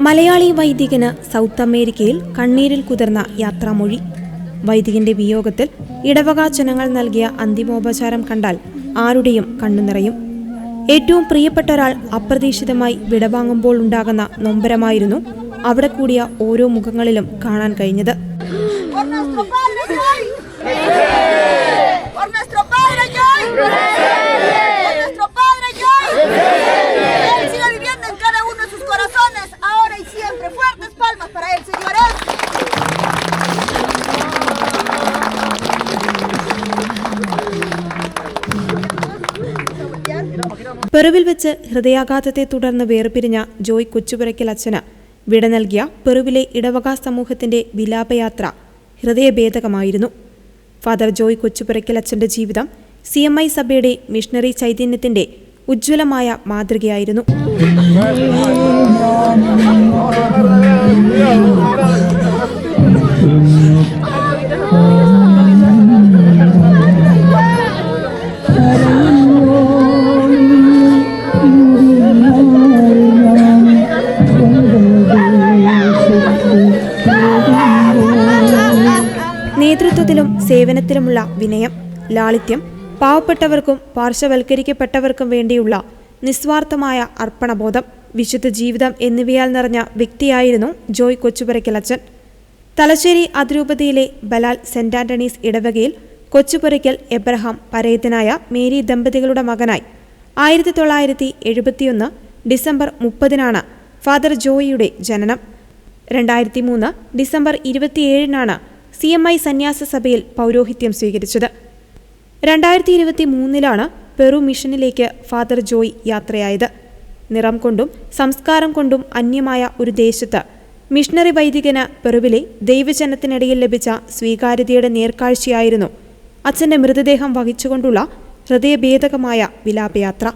Malayali വൈദികന് south അമേരിക്കയിൽ കണ്ണീരിൽ കുതിർന്ന യാത്രാമൊഴി. വൈദികന്റെ വിയോഗത്തിൽ ഇടവക ജനങ്ങൾ നൽകിയ അന്തിമോപചാരം കണ്ടാൽ ആരുടെയും കണ്ണു നിറയും ഏറ്റവും പ്രിയപ്പെട്ട ഒരാൾ അപ്രതീക്ഷിതമായി വിടവാങ്ങുമ്പോൾ ഉണ്ടാകുന്ന നൊമ്പരമായിരുന്നു അവിടെ കൂടിയ ഓരോ മുഖങ്ങളിലും കാണാൻ കഴിഞ്ഞത്. പെറുവിൽ വെച്ച് ഹൃദയാഘാതത്തെ തുടർന്ന് വേർപിരിഞ്ഞ ജോയ് കൊച്ചുപുരയ്ക്കൽ അച്ഛന് വിട നൽകിയ പെറുവിലെ ഇടവക സമൂഹത്തിന്റെ വിലാപയാത്ര ഹൃദയഭേദകമായിരുന്നു. ഫാദർ ജോയ് കൊച്ചുപുരയ്ക്കൽ അച്ഛന്റെ ജീവിതം സി എം ഐ സഭയുടെ മിഷണറി ചൈതന്യത്തിന്റെ ഉജ്ജ്വലമായ മാതൃകയായിരുന്നു. നേതൃത്വത്തിലും സേവനത്തിലുമുള്ള വിനയം ലാളിത്യം പാവപ്പെട്ടവർക്കും പാർശ്വവൽക്കരിക്കപ്പെട്ടവർക്കും വേണ്ടിയുള്ള നിസ്വാർത്ഥമായ അർപ്പണബോധം വിശുദ്ധ ജീവിതം എന്നിവയാൽ നിറഞ്ഞ വ്യക്തിയായിരുന്നു ജോയ് കൊച്ചുപുരയ്ക്കലച്ചൻ തലശ്ശേരി അതിരൂപതയിലെ ബലാൽ സെന്റ് ആന്റണീസ് ഇടവകയിൽ കൊച്ചുപുരയ്ക്കൽ എബ്രഹാം പരേതനായ മേരി ദമ്പതികളുടെ മകനായി. ആയിരത്തി തൊള്ളായിരത്തി എഴുപത്തിയൊന്ന് ഡിസംബർ മുപ്പതിനാണ് ഫാദർ ജോയിയുടെ ജനനം. രണ്ടായിരത്തി മൂന്ന് ഡിസംബർ ഇരുപത്തിയേഴിനാണ് സി എം ഐ സന്യാസ സഭയിൽ പൗരോഹിത്യം സ്വീകരിച്ചത്. രണ്ടായിരത്തി ഇരുപത്തി മൂന്നിലാണ് പെറു മിഷനിലേക്ക് ഫാദർ ജോയ് യാത്രയായത്. നിറം കൊണ്ടും സംസ്കാരം കൊണ്ടും അന്യമായ ഒരു ദേശത്ത് മിഷണറി വൈദികന് പെറുവിലെ ദൈവജനത്തിനിടയിൽ ലഭിച്ച സ്വീകാര്യതയുടെ നേർക്കാഴ്ചയായിരുന്നു അച്ഛന്റെ മൃതദേഹം വഹിച്ചുകൊണ്ടുള്ള ഹൃദയഭേദകമായ വിലാപയാത്ര.